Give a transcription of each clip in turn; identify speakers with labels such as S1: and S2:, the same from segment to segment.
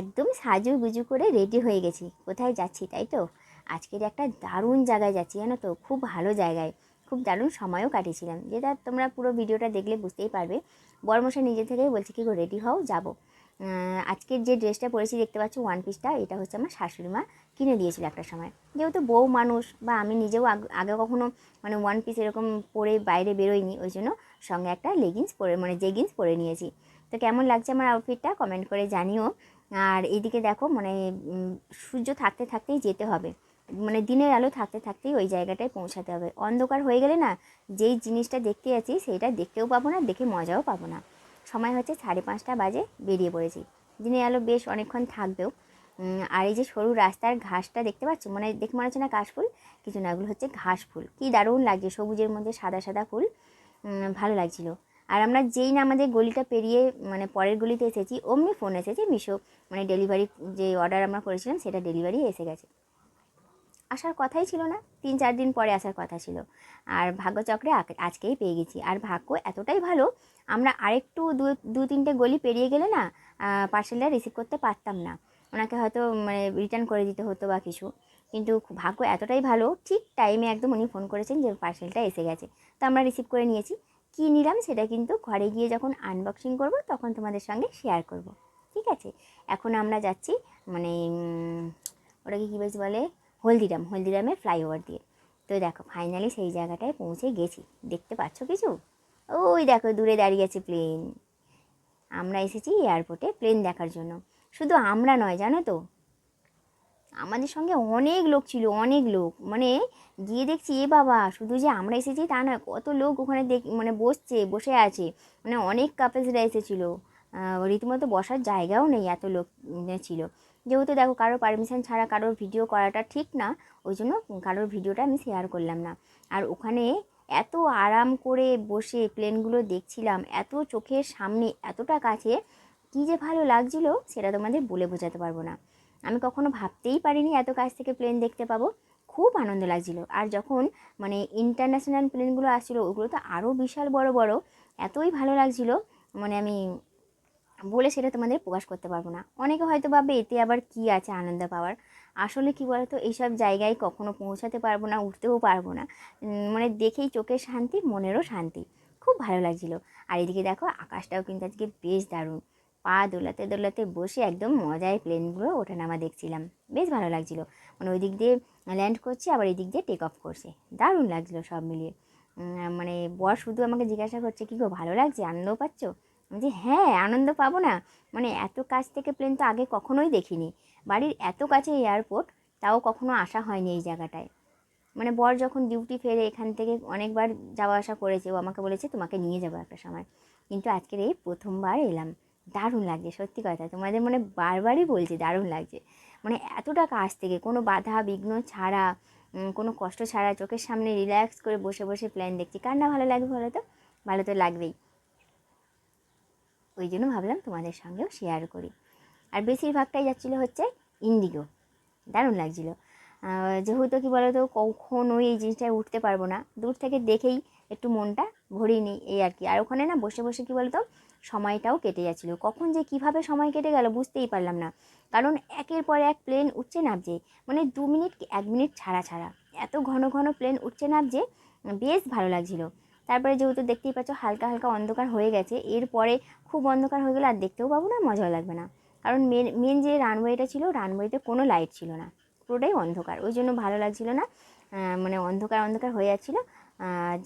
S1: একদম সাজু গুজু করে রেডি হয়ে গেছি। কোথায় যাচ্ছি তাই তো? আজকের একটা দারুণ জায়গায় যাচ্ছি, জানো তো? খুব ভালো জায়গায়। খুব দারুণ সময়ও কাটিয়েছিলাম। যেটা তোমরা পুরো ভিডিওটা দেখলে বুঝতেই পারবে। বর্মশা নিজে থেকেই বলছে কি রেডি হও, যাব। আজকের যে ড্রেসটা পরেছি, দেখতে পাচ্ছ ওয়ান পিসটা এটা হচ্ছে আমার শাশুড়ি মা কিনে দিয়েছিল একটা সময়। যেহেতু বউ মানুষ বা আমি নিজেও আগে কখনো মানে ওয়ান পিস এরকম পরে বাইরে বেরোইনি, ওই জন্য সঙ্গে একটা লেগিংস পরে মানে জেগিংস পরে নিয়েছি। তো কেমন লাগছে আমার আউটফিটটা কমেন্ট করে জানিও। আর এদিকে দেখো মানে সূর্য থাকতে থাকতেই যেতে হবে। মানে দিনের আলো থাকতে থাকতেই ওই জায়গাটায় পৌঁছাতে হবে। অন্ধকার হয়ে গেলে না, যেই জিনিসটা দেখতে যাচ্ছি সেইটা দেখতেও পাবো না, দেখে মজাও পাবো না। সময় হচ্ছে সাড়ে পাঁচটা বাজে, বেরিয়ে পড়েছি। দিনের আলো বেশ অনেকক্ষণ থাকবেও। আর এই যে সরু রাস্তার ঘাসটা দেখতে পাচ্ছ? মানে দেখে মনে হচ্ছে না কাশ ফুল, কিছু না, এগুলো হচ্ছে ঘাস ফুল। কি দারুণ লাগছে সবুজের মধ্যে সাদা সাদা ফুল। ভালো লাগছিল। আর আমরা যেই না আমাদের গলিটা পেরিয়ে মানে পরের গলিতে এসেছি, অমনি ফোন এসেছে মিশো। মানে ডেলিভারি যে অর্ডার আমরা করেছিলাম, সেটা ডেলিভারি এসে গেছে। আসার কথাই ছিল না। তিন চার দিন পরে আসার কথা ছিল। আর ভাগ্যচক্রে আজকেই পেয়ে গেছি। আর ভাগ্য এতটাই ভালো, আমরা আরেকটু দু দু তিনটে গলি পেরিয়ে গেলে না পার্সেলটা রিসিভ করতে পারতাম না। ওনাকে হয়তো মানে রিটার্ন করে দিতে হতো বা কিছু। কিন্তু ভাগ্য এতটাই ভালো, ঠিক টাইমে একদম উনি ফোন করেছেন যে পার্সেলটা এসে গেছে। তো আমরা রিসিভ করে নিয়েছি। কী নিলাম সেটা কিন্তু ঘরে গিয়ে যখন আনবক্সিং করব, তখন তোমাদের সঙ্গে শেয়ার করব। ঠিক আছে? এখন আমরা যাচ্ছি মানে ওটাকে কী বেশ বলে? হলদিরাম, হলদিরামের ফ্লাইওভার দিয়ে। তো দেখো ফাইনালি সেই জায়গাটায় পৌঁছে গেছি। দেখতে পাচ্ছ কিছু? ওই দেখো, দূরে দাঁড়িয়ে আছে প্লেন আমরা এসেছি এয়ারপোর্টে প্লেন দেখার জন্য। শুধু আমরা নয়, জানো তো? আমাদের সঙ্গে অনেক লোক ছিল, অনেক লোক। মানে গিয়ে দেখছি, এ বাবা, শুধু যে আমরা এসেছি তা নয়, কত লোক ওখানে দেখ মানে বসছে, বসে আছে। মানে অনেক কাপেলসরা এসেছিল। রীতিমতো বসার জায়গাও নেই এত লোক ছিল। যেহেতু দেখো, কারোর পারমিশন ছাড়া কারোর ভিডিও করাটা ঠিক না, ওই জন্য কারোর ভিডিওটা আমি শেয়ার করলাম না। আর ওখানে এত আরাম করে বসে প্লেনগুলো দেখছিলাম, এত চোখের সামনে, এতটা কাছে, কী যে ভালো লাগছিল, সেটা তোমাদের বলে বোঝাতে পারব না। আমি কখনো ভাবতেই পারিনি এত কাছ থেকে প্লেন দেখতে পাবো। খুব আনন্দ লাগছিল। আর যখন মানে ইন্টারন্যাশনাল প্লেনগুলো আসছিল, ওগুলো তো আরও বিশাল বড় বড়। এতই ভালো লাগছিল মানে আমি বলে সেটা তোমাদের প্রকাশ করতে পারব না। অনেকে হয়তো ভাববে, এতে আবার কি আছে আনন্দ পাওয়ার? আসলে কি বলতো, এইসব জায়গায় কখনো পৌঁছাতে পারব না, উঠতেও পারব না। মানে দেখেই চোখের শান্তি, মনেরও শান্তি। খুব ভালো লাগছিল। আর এদিকে দেখো, আকাশটাও কিন্তু আজকে বেশ দারুণ। পা দোলাতে দোলাতে বসে একদম মজায় প্লেনগুলো ওঠা নামা দেখছিলাম। বেশ ভালো লাগছিল। মানে ওই দিক দিয়ে ল্যান্ড করছে, আবার এই দিক দিয়ে টেক অফ করছে। দারুণ লাগছিল সব মিলিয়ে। মানে বর শুধু আমাকে জিজ্ঞাসা করছে, কী গো, ভালো লাগছে? আনন্দও পাচ্ছ? যে হ্যাঁ আনন্দ পাবো না। মানে এত কাছ থেকে প্লেন তো আগে কখনোই দেখিনি। বাড়ির এত কাছে এয়ারপোর্ট তাও কখনো আসা হয়নি এই জায়গাটায়। মানে বর যখন ডিউটি ফেরে এখান থেকে অনেকবার যাওয়া আসা করেছে, ও আমাকে বলেছে, তোমাকে নিয়ে যাব একটা সময়। কিন্তু আজকের এই প্রথমবার এলাম। দারুণ লাগছে, সত্যি কথা। তোমাদের মনে বারবারই বলছি দারুণ লাগছে। মানে এতটা কাছ থেকে, কোনো বাধা বিঘ্ন ছাড়া কোনো কষ্ট ছাড়া চোখের সামনে রিল্যাক্স করে বসে বসে প্ল্যান দেখছি। কার না ভালো লাগবে বলো তো? ভালো তো লাগবেই। ওই জন্য ভাবলাম তোমাদের সঙ্গেও শেয়ার করি। আর বেশিরভাগটাই যাচ্ছিল হচ্ছে ইন্ডিগো দারুণ লাগছিল। যেহেতু কি বলো তো, কখনোই এই জিনিসটায় উঠতে পারব না। দূর থেকে দেখেই একটু মনটা ভরিয়ে নিই, এই আর কি। আর ওখানে না বসে বসে কি বলতো সময়টাও কেটে যাচ্ছিল। কখন যে কীভাবে সময় কেটে গেল বুঝতেই পারলাম না। কারণ একের পর এক প্লেন উঠছে নামছে মানে দু মিনিট কি এক মিনিট ছাড়া ছাড়া। এত ঘন ঘন প্লেন উঠছে নামছে বেশ ভালো লাগছিল। তারপরে যেহেতু দেখতেই পাচ্ছ হালকা হালকা অন্ধকার হয়ে গেছে, এরপরে খুব অন্ধকার হয়ে গেলে আর দেখতেও পাবো না, মজাও লাগবে না। কারণ মেন মেন যে রানওয়েটা ছিল রানওয়েতে কোনো লাইট ছিল না। পুরোটাই অন্ধকার। ওই জন্য ভালো লাগছিল না মানে অন্ধকার অন্ধকার হয়ে যাচ্ছিল।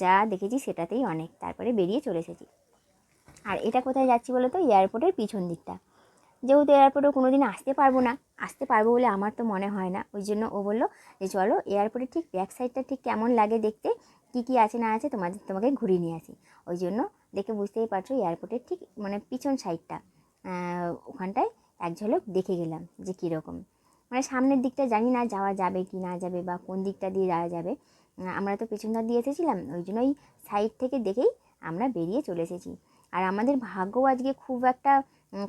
S1: যা দেখেছি সেটাতেই অনেক। তারপরে বেরিয়ে চলে এসেছি। আর এটা কোথায় যাচ্ছি বলো তো এয়ারপোর্টের পিছন দিকটা। যেহেতু এয়ারপোর্টে কোনো দিন আসতে পারব না, আসতে পারব বলে আমার তো মনে হয় না। ওই জন্য ও বলল যে, চলো এয়ারপোর্টের ঠিক ব্যাক সাইডটা ঠিক কেমন লাগে দেখতে? কী কী আছে না আছে তোমাদের, তোমাকে ঘুরিয়ে নিয়ে আসি। ওই জন্য দেখে বুঝতেই পারছ এয়ারপোর্টের ঠিক মানে পিছন সাইডটা ওখানটায় এক ঝলক দেখে গেলাম যে কীরকম। মানে সামনের দিকটা জানি না যাওয়া যাবে কি না যাবে বা কোন দিকটা দিয়ে যাওয়া যাবে। আমরা তো পেছন ধার দিয়ে এসেছিলাম, ওই জন্য ওই সাইড থেকে দেখেই আমরা বেরিয়ে চলে এসেছি। আর আমাদের ভাগ্য আজকে খুব একটা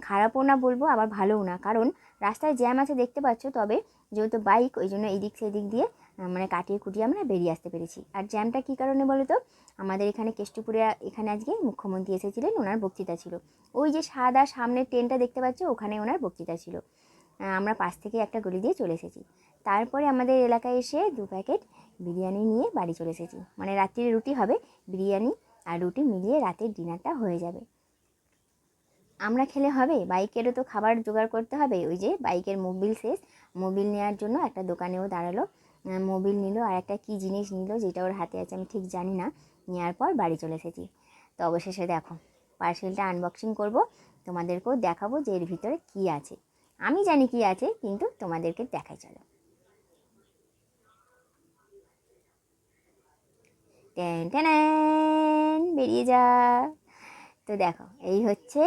S1: খারাপও না বলব, আবার ভালোও না। কারণ রাস্তায় জ্যাম আছে দেখতে পাচ্ছ, তবে যেহেতু বাইক ওই জন্য এদিক সেদিক দিয়ে মানে কাটিয়ে কুটিয়ে আমরা বেরিয়ে আসতে পেরেছি। আর জ্যামটা কী কারণে বলো তো? আমাদের এখানে কেষ্টপুরে, এখানে আজকে মুখ্যমন্ত্রী এসেছিলেন, ওনার বক্তৃতা ছিল। ওই যে সাদা সামনের ট্রেনটা দেখতে পাচ্ছ, ওখানে ওনার বক্তৃতা ছিল। আমরা পাশ থেকে একটা গলি দিয়ে চলে এসেছি। তারপরে আমাদের এলাকায় এসে দু প্যাকেট বিরিয়ানি নিয়ে বাড়ি চলে এসেছি। মানে রাত্রিরে রুটি হবে, বিরিয়ানি আর রুটি মিলিয়ে রাতের ডিনারটা হয়ে যাবে। আমরা খেলে হবে, বাইকেরও তো খাবার জোগাড় করতে হবে। ওই যে বাইকের মোবিল শেষ, মোবিল নেওয়ার জন্য একটা দোকানেও দাঁড়াল। মোবিল নিল আর একটা কী জিনিস নিল যেটা ওর হাতে আছে আমি ঠিক জানি না। নেওয়ার পর বাড়ি চলে এসেছি। তো অবশেষে দেখো, পার্সেলটা আনবক্সিং করব, তোমাদেরকেও দেখাবো যে এর ভিতরে কী আছে। আমি জানি কি আছে, কিন্তু তোমাদেরকে দেখাই চলো। Ten ten. বেরিয়ে যা। তো দেখো, এই হচ্ছে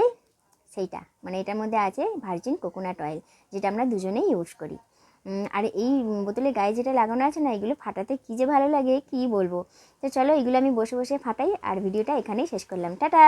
S1: সেইটা। মানে এটার মধ্যে আছে ভার্জিন কোকোনাট অয়েল যেটা আমরা দুজনেই ইউজ করি। আর এই বোতলে গায়ে যেটা লাগানো আছে না, এগুলো ফাটাতে কী যে ভালো লাগে, কী বলব? তো চলো এগুলো আমি বসে বসে ফাটাই, আর ভিডিওটা এখানেই শেষ করলাম। টাটা!